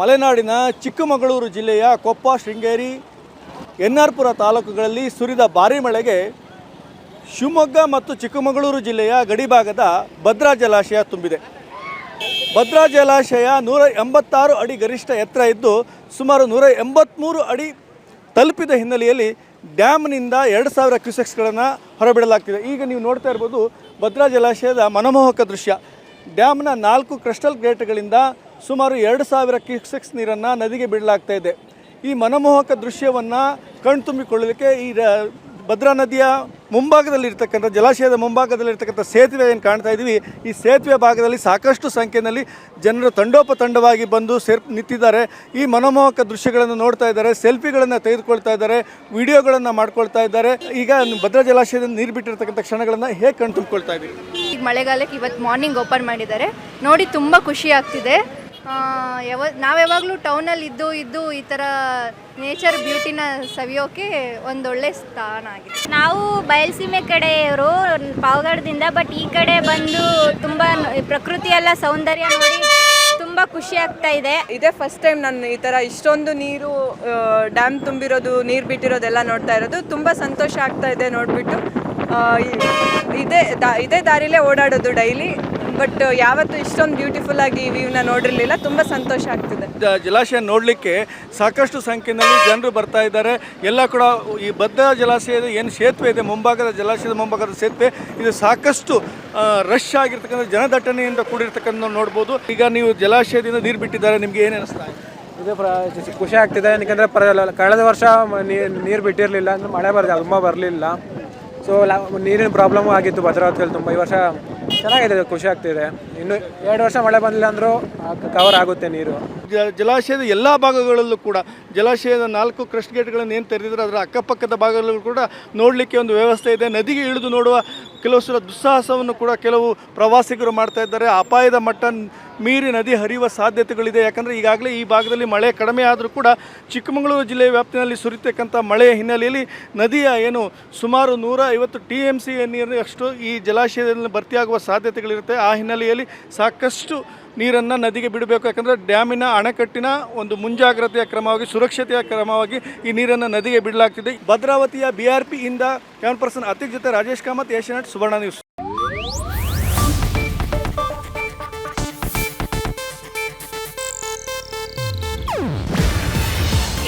ಮಲೆನಾಡಿನ ಚಿಕ್ಕಮಗಳೂರು ಜಿಲ್ಲೆಯ ಕೊಪ್ಪ, ಶೃಂಗೇರಿ, ಎನ್ಆರ್ಪುರ ಆರ್ ಪುರ ತಾಲೂಕುಗಳಲ್ಲಿ ಸುರಿದ ಭಾರೀ ಮಳೆಗೆ ಶಿವಮೊಗ್ಗ ಮತ್ತು ಚಿಕ್ಕಮಗಳೂರು ಜಿಲ್ಲೆಯ ಗಡಿಭಾಗದ ಭದ್ರಾ ಜಲಾಶಯ ತುಂಬಿದೆ. ಭದ್ರಾ ಜಲಾಶಯ ನೂರ ಎಂಬತ್ತಾರು ಅಡಿ ಗರಿಷ್ಠ ಎತ್ತರ ಇದ್ದು ಸುಮಾರು ನೂರ ಎಂಬತ್ತ್ಮೂರು ಅಡಿ ತಲುಪಿದ ಹಿನ್ನೆಲೆಯಲ್ಲಿ ಡ್ಯಾಮ್ನಿಂದ ಎರಡು ಸಾವಿರ ಕ್ಯೂಸೆಕ್ಸ್ಗಳನ್ನು ಹೊರಬಿಡಲಾಗ್ತಿದೆ. ಈಗ ನೀವು ನೋಡ್ತಾ ಇರ್ಬೋದು ಭದ್ರಾ ಜಲಾಶಯದ ಮನಮೋಹಕ ದೃಶ್ಯ. ಡ್ಯಾಮ್ನ ನಾಲ್ಕು ಕ್ರಿಸ್ಟಲ್ ಗೇಟ್ಗಳಿಂದ ಸುಮಾರು ಎರಡು ಸಾವಿರ ಕ್ಯೂಸೆಕ್ಸ್ ನೀರನ್ನು ನದಿಗೆ ಬಿಡಲಾಗ್ತಾ ಇದೆ. ಈ ಮನಮೋಹಕ ದೃಶ್ಯವನ್ನು ಕಣ್ತುಂಬಿಕೊಳ್ಳಲಿಕ್ಕೆ ಈ ಭದ್ರಾ ನದಿಯ ಮುಂಭಾಗದಲ್ಲಿರ್ತಕ್ಕಂಥ, ಜಲಾಶಯದ ಮುಂಭಾಗದಲ್ಲಿರ್ತಕ್ಕಂಥ ಸೇತುವೆ ಏನು ಕಾಣ್ತಾ ಇದ್ದೀವಿ ಈ ಸೇತುವೆ ಭಾಗದಲ್ಲಿ ಸಾಕಷ್ಟು ಸಂಖ್ಯೆಯಲ್ಲಿ ಜನರು ತಂಡೋಪತಂಡವಾಗಿ ಬಂದು ಸೇರ್, ನಿಂತಿದ್ದಾರೆ. ಈ ಮನಮೋಹಕ ದೃಶ್ಯಗಳನ್ನು ನೋಡ್ತಾ ಇದ್ದಾರೆ, ಸೆಲ್ಫಿಗಳನ್ನು ತೆಗೆದುಕೊಳ್ತಾ ಇದ್ದಾರೆ, ವಿಡಿಯೋಗಳನ್ನು ಮಾಡ್ಕೊಳ್ತಾ ಇದ್ದಾರೆ. ಈಗ ಭದ್ರಾ ಜಲಾಶಯದಿಂದ ನೀರು ಬಿಟ್ಟಿರ್ತಕ್ಕಂಥ ಕ್ಷಣಗಳನ್ನು ಹೇಗೆ ಕಣ್ತುಂಬಿಕೊಳ್ತಾ ಇದ್ದೀವಿ ಈಗ ಮಳೆಗಾಲಕ್ಕೆ ಇವತ್ತು ಮಾರ್ನಿಂಗ್ ಓಪನ್ ಮಾಡಿದ್ದಾರೆ. ನೋಡಿ ತುಂಬ ಖುಷಿ ಆಗ್ತಿದೆ. ಯಾವ ನಾವು ಯಾವಾಗಲೂ ಟೌನಲ್ಲಿ ಇದ್ದು ಇದ್ದು ಈ ಥರ ನೇಚರ್ ಬ್ಯೂಟಿನ ಸವಿಯೋಕೆ ಒಂದೊಳ್ಳೆ ಸ್ಥಾನ ಆಗಿದೆ. ನಾವು ಬಯಲುಸೀಮೆ ಕಡೆಯವರು ಪಾವಗಡದಿಂದ ಬಟ್ ಈ ಕಡೆ ಬಂದು ತುಂಬ ಪ್ರಕೃತಿ ಎಲ್ಲ ಸೌಂದರ್ಯ ನೋಡಿ ತುಂಬ ಖುಷಿ ಆಗ್ತಾ ಇದೆ. ಇದೇ ಫಸ್ಟ್ ಟೈಮ್ ನಾನು ಈ ಥರ ಇಷ್ಟೊಂದು ನೀರು ಡ್ಯಾಮ್ ತುಂಬಿರೋದು ನೀರು ಬಿಟ್ಟಿರೋದೆಲ್ಲ ನೋಡ್ತಾ ಇರೋದು. ತುಂಬ ಸಂತೋಷ ಆಗ್ತಾ ಇದೆ ನೋಡಿಬಿಟ್ಟು. ಇದೇ ದಾ ಇದೇ ದಾರಿಲೇ ಓಡಾಡೋದು ಡೈಲಿ ಬಟ್ ಯಾವತ್ತೂ ಇಷ್ಟೊಂದು ಬ್ಯೂಟಿಫುಲ್ ಆಗಿ ವ್ಯೂನ ನೋಡಿರಲಿಲ್ಲ ತುಂಬ ಸಂತೋಷ ಆಗ್ತಿದೆ. ಜ- ಜಲಾಶಯ ನೋಡಲಿಕ್ಕೆ ಸಾಕಷ್ಟು ಸಂಖ್ಯೆಯಲ್ಲಿ ಜನರು ಬರ್ತಾ ಇದ್ದಾರೆ. ಎಲ್ಲ ಕೂಡ ಈ ಭದ್ರಾ ಜಲಾಶಯದ ಏನು ಸೇತುವೆ ಇದೆ ಮುಂಭಾಗದ ಜಲಾಶಯದ ಮುಂಭಾಗದ ಸೇತುವೆ ಇದು ಸಾಕಷ್ಟು ರಶ್ ಆಗಿರ್ತಕ್ಕಂಥ ಜನದಟ್ಟಣೆಯಿಂದ ಕೂಡಿರ್ತಕ್ಕಂಥ ನೋಡ್ಬೋದು. ಈಗ ನೀವು ಜಲಾಶಯದಿಂದ ನೀರು ಬಿಟ್ಟಿದ್ದಾರೆ ನಿಮಗೆ ಏನು ಅನಿಸ್ತಾ ಇದೆ? ಇದು ಪ್ರ ಚ- ಖುಷಿ ಆಗ್ತಿದೆ. ಯಾಕಂದರೆ ಪ್ರ ಕಳೆದ ವರ್ಷ ನೀರು ಬಿಟ್ಟಿರಲಿಲ್ಲ ಅಂದರೆ ಮಳೆ ಬರಲಿಲ್ಲ ತುಂಬ ಬರಲಿಲ್ಲ. ಸೊ ನೀರಿನ ಪ್ರಾಬ್ಲಮ್ ಆಗಿತ್ತು ಭದ್ರಾವತಿಯಲ್ಲಿ ತುಂಬ. ಈ ವರ್ಷ ಚೆನ್ನಾಗಿದೆ ಖುಷಿ ಆಗ್ತಿದೆ. ಇನ್ನು ಎರಡು ವರ್ಷ ಮಳೆ ಬಂದಿಲ್ಲ ಅಂದರೂ ಕವರ್ ಆಗುತ್ತೆ ನೀರು. ಜಲಾಶಯದ ಎಲ್ಲ ಭಾಗಗಳಲ್ಲೂ ಕೂಡ, ಜಲಾಶಯದ ನಾಲ್ಕು ಕ್ರಸ್ಟ್ ಗೇಟ್ಗಳನ್ನು ಏನು ತೆರೆದಿದ್ರೆ ಅದರ ಅಕ್ಕಪಕ್ಕದ ಭಾಗಗಳಲ್ಲೂ ಕೂಡ ನೋಡಲಿಕ್ಕೆ ಒಂದು ವ್ಯವಸ್ಥೆ ಇದೆ. ನದಿಗೆ ಇಳಿದು ನೋಡುವ ಕೆಲವು ಸಲ ದುಸ್ಸಾಹಸವನ್ನು ಕೂಡ ಕೆಲವು ಪ್ರವಾಸಿಗರು ಮಾಡ್ತಾ ಇದ್ದಾರೆ. ಅಪಾಯದ ಮಟ್ಟ ಮೀರಿ ನದಿ ಹರಿಯುವ ಸಾಧ್ಯತೆಗಳಿದೆ. ಯಾಕಂದರೆ ಈಗಾಗಲೇ ಈ ಭಾಗದಲ್ಲಿ ಮಳೆ ಕಡಿಮೆ ಆದರೂ ಕೂಡ ಚಿಕ್ಕಮಗಳೂರು ಜಿಲ್ಲೆಯ ವ್ಯಾಪ್ತಿಯಲ್ಲಿ ಸುರಿತಕ್ಕಂಥ ಮಳೆಯ ಹಿನ್ನೆಲೆಯಲ್ಲಿ ನದಿಯ ಏನು ಸುಮಾರು ನೂರ ಐವತ್ತು ಟಿ ಎಂ ಸಿ ನೀರು ಅಷ್ಟು ಈ ಜಲಾಶಯದಲ್ಲಿ ಭರ್ತಿಯಾಗುವ ಸಾಧ್ಯತೆಗಳಿರುತ್ತೆ. ಆ ಹಿನ್ನೆಲೆಯಲ್ಲಿ ಸಾಕಷ್ಟು ನೀರನ್ನು ನದಿಗೆ ಬಿಡಬೇಕು. ಯಾಕಂದರೆ ಡ್ಯಾಮಿನ ಅಣೆಕಟ್ಟಿನ ಒಂದು ಮುಂಜಾಗ್ರತೆಯ ಕ್ರಮವಾಗಿ, ಸುರಕ್ಷತೆಯ ಕ್ರಮವಾಗಿ ಈ ನೀರನ್ನು ನದಿಗೆ ಬಿಡಲಾಗ್ತಿದೆ. ಭದ್ರಾವತಿಯ ಬಿ ಆರ್ ಪಿಯಿಂದ ಕ್ಯಾನ್ ಪರ್ಸನ್ ಅತಿಕ್ ಜೊತೆ ರಾಜೇಶ್ ಕಾಮತ್ ಏಷ್ಯಾನೆಟ್ ಸುವರ್ಣ ನ್ಯೂಸ್.